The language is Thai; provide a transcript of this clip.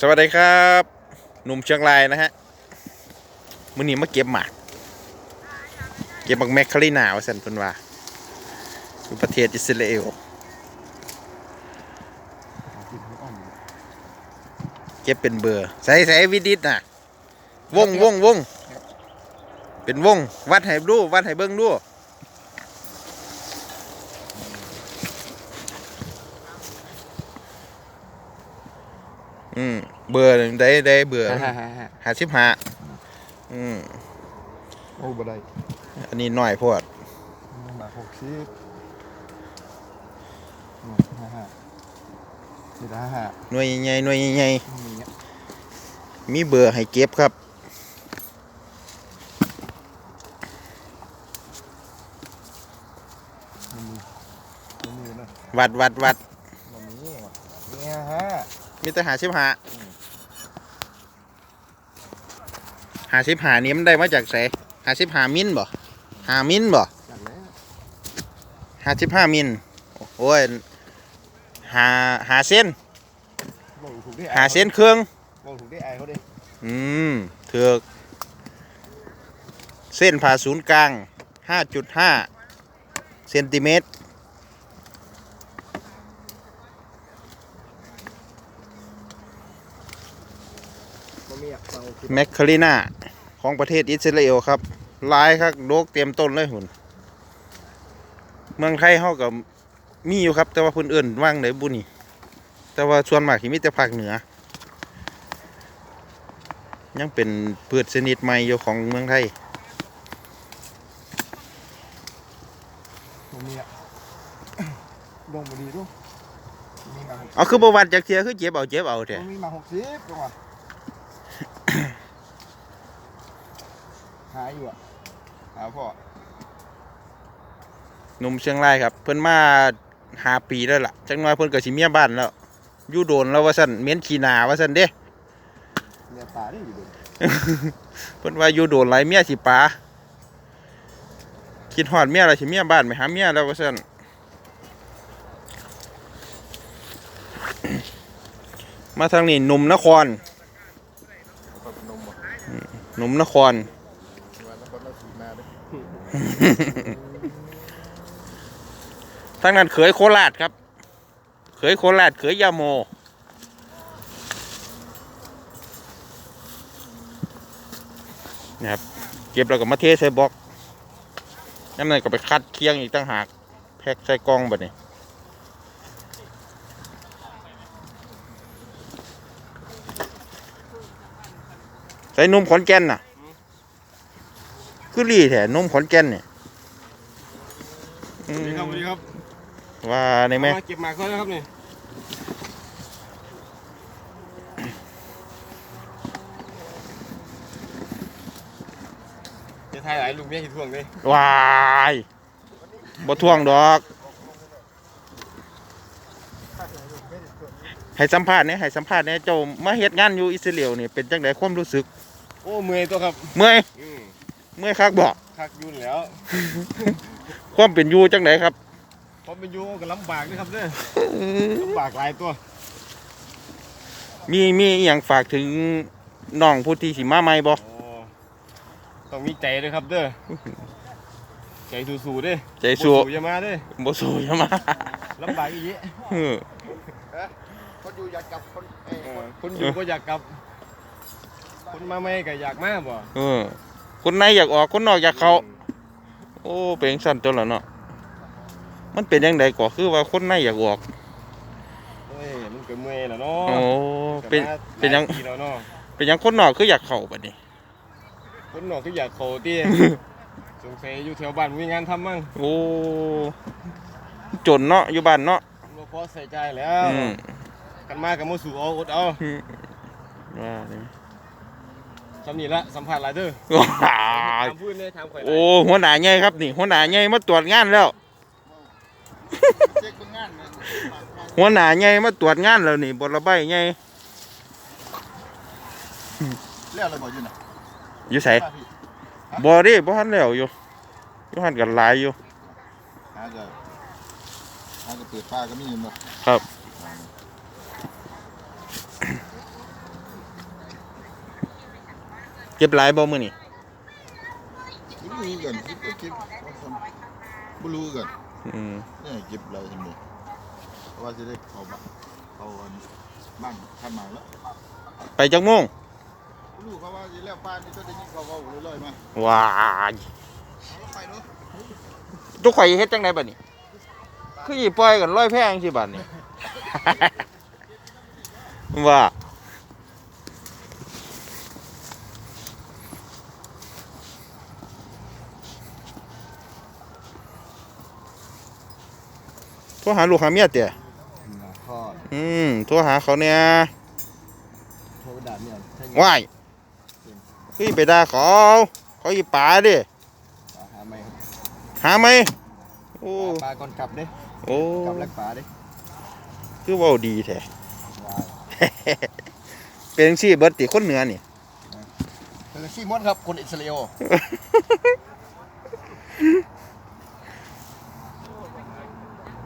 สวัสดีครับ หนุ่มเชียงรายนะฮะมื้อนี้มาเก็บหมากเก็บหมากแมคคารินาวสันเพิ่นว่าอยู่ประเทศอิสราเอลอเก็บเป็นเบอร์ ใส่ใส่วิดิตนะวงวงวงเป็นวง วัดให้ดูวัดให้เบิ่งดู อืมเบอร์หนึ่งได้ได้เบอร์ฮ่าฮ่าฮ่าห้าสิบห้าอืมโอ้บ่ได้อันนี้หน่อยโพดมาหกสิบฮ่าฮ่านี่ละฮ่าหน่วยใหญ่ๆหน่วยใหญ่มีเงี้ยๆมีเบอร์ให้เก็บครับมันมีมันมีนะวัดวัดวัด มันมีว่ะเนี่ยฮะ มีแต่หาสิบหาหาสิบหานี้มันได้มาจากไสหาสิบหามิลบ่หามิลบ่จากแล้วหาสิบห้ามิลโอ้ยหาหาเส้นบอกถูกได้หาเส้นเครื่องบอกถูกได้ไอเขาดิอืมเถือกเส้นผ่าศูนย์กลาง 5.5 เซนติเมตร มันมีอะฟังโอเค แมคคาริน่าของประเทศอิสราเอลครับหลายครับโดกเตรียมต้นเลยหุ่น เมืองไทยเฮากับมีอยู่ครับ แต่ว่าเพิ่นเอื่นว่างไหนบุนี่ แต่ว่าส่วนมากที่มีแต่ภาคเหนือ ยังเป็นพืชชนิดใหม่อยู่ของเมืองไทยมันมีอะดงมาดีดูมีมาหกเอาคือประวัติจากเทียคือเจ็บเอาเจ็บเอาแท้มันมีมาหกสิบดงอะ หาอยู่อะหาพ่อหนุ่มเชียงรายครับ เพิ่นมาหาปีแล้วล่ะจังน้อยเพิ่นก็สิเมียบ้านแล้วอยู่โดนแล้วว่าซั่นเหม็นขี้หนาว่าซั่นเด้เนี่ยตาได้อยู่ดูเพิ่นว่าอยู่โดนหลายเมียสิปาคิดฮอดเมียแล้วสิเมียบ้านไปหาเมียแล้วว่าซั่นมาทางนี้หนุ่มนครกับนมอะหนุ่มนคร วันนั้นคนละสีมาด้วย ทางนั้นเขยโคราชครับ เขยโคราชเขยยาโม นะครับ เก็บแล้วก็มาเทใส่บล็อกน้ำนั้นก็ไปคัดเคียงอีกตั้งหาก แพ็คใส่กล่องแบบนี้ใส่นมขอนแก่นน่ะ คือรีแถนมขอนแก่นเนี่ยอืสวัสดีครับมสวัสดีครับว่าในไหมมาเก็บหมากเขาแล้วครับนี่จะทายหลายลูกเมียหิดท่วงเลยวายบ่ท่วงดอกให้สัมภาษณ์เนี่ยให้สัมภาษณ์เนี่ยเจ้ามาเฮ็ดงานอยู่อิสราเอลนี่เป็นจังไดความรู้สึก โอ้เมื่อยตัวครับ เมื่อยอืม เมื่อยคักบ่คักยุ่นแล้ว ความเป็นอยู่จังไดครับเพราะเป็นอยูก็ลำบากนะครับเด้อลำบากหลายตัว มีมีอหย่างฝากถึงน้องผู้ที่สิมาใหม่บ่โอ้ต้องมีใจด้วยครับเด้อใจสู้ๆเด้อใจสู้บ่อย่ามาเด้อบ่สู้อย่ามาลำบากอีกเออคนอยู่อยากกลับคนคนอยู่ก็อยากกลับ คนมาไม่ก็อยากมาบ่เออ คนในอยากออกคนนอกอยากเข้าโอ้เป็นจังซั่นตัวละเนาะมันเป็นจังไดก็คือว่าคนในอยากออกเอ้ยมันก็เมื่อยแล้วเนาะโอ้เป็นเป็นหยังหลาปีแล้วเนาะเป็นหยังคนนอกคืออยากเข้าบัดนี้คนนอกก็อยากเข้าติสงสัยอยู่แถวบ้านมีงานทำมั่งโอ้จนเนาะอยู่บ้านเนาะบ่พอใส่ใจแล้วอืมกันมากับมาสู่เอาอดเอาว่านี่ สำนี้ละสัมภาษณ์หลายเด้อว้าถามพูดเลยถามข่อยหลายโอ้หัวหน้าใหญ่ครับนี่หัวหน้าใหญ่มาตรวจงานแล้ว เช็คเบิ่งงานนะหัวหน้าใหญ่มาตรวจงานแล้วนี่บทระบายใหญ่เรียกอะไรบ่อยู่น่ะอยู่ไสบ่เด้บ่ทันแล้วอยู่อยู่หันกันหลายอยู่หาก็หาก็เปิดฟ้าก็มีอยู่เนาะครับ เก็บหลายบ่มื้อนี่ไม่รู้กันคิดก็คิดว่าคนไม่รู้กันอืมเนี่ยเก็บอะไรกันเนี่ยเพราะว่าจะได้เข้าบ้านเข้าบ้านท่านมาแล้วไปจักโมงไม่รู้เขาว่าจะแล้วบ้านนี่ก็ได้ยินเขาเว้าเรื่อยๆมาว้ายเอาแล้วไปเนาะทุกข่อยเฮ็ดจังไดบัดนี้คือสิปล่อยกันร้อยแพงสิบัดนี้ ว่า ทรหาลูกหาเมียเตี่ยข้ออืมโทรหาเขาเนี่ยโทรด่าเนี่ยใช่ไงว้ายคือไปด่าเขาเขาอีป่าดิหาไม่ครับหาไหมโอ้ปลาก่อนกลับเด้โอ้กลับแลกปลาเด้คือเว้าดีแท้ว้ายเป็นจังซี่เบิดติคนเหนือนี่เป็นซี่ม้วนครับคนอิสราเอล